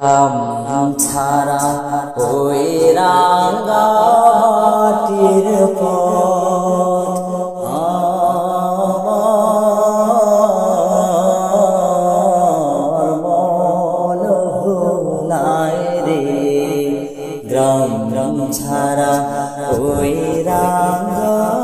গ্রাম ছাড়া ওই রাঙ্গাটির পথ। আমার মন রে। গ্রাম গ্রাম ছাড়া ওই রাঙ্গাটির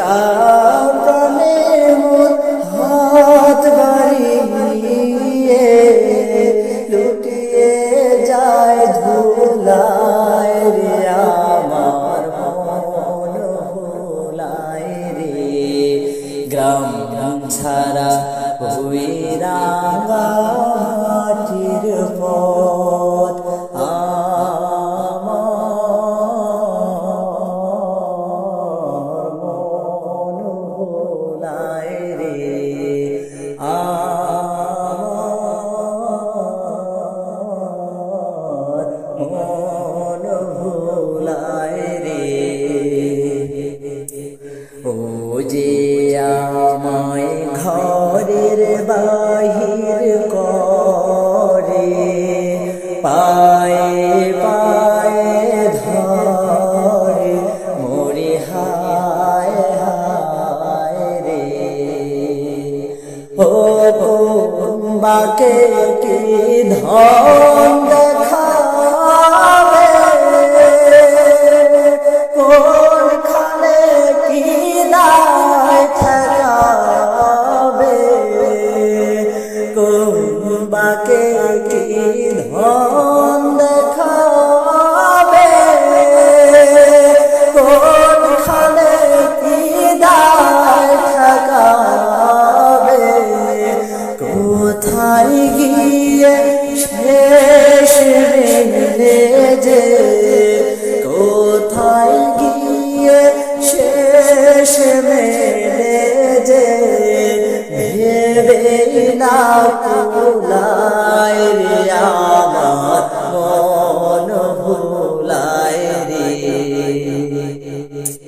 কাপনে হাত বাড়িয়ে লুটিয়ে যায় ধুলায় রে, আমার মন ভোলায় রে। গ্রাম গ্রাম ছাড়া ওই রাঙাটির ও বাকে কি ধন গিয়ে শেষ মেলে যে কোথায় গিয়ে শেষ মেলে যে ভেবে না কুলায় রে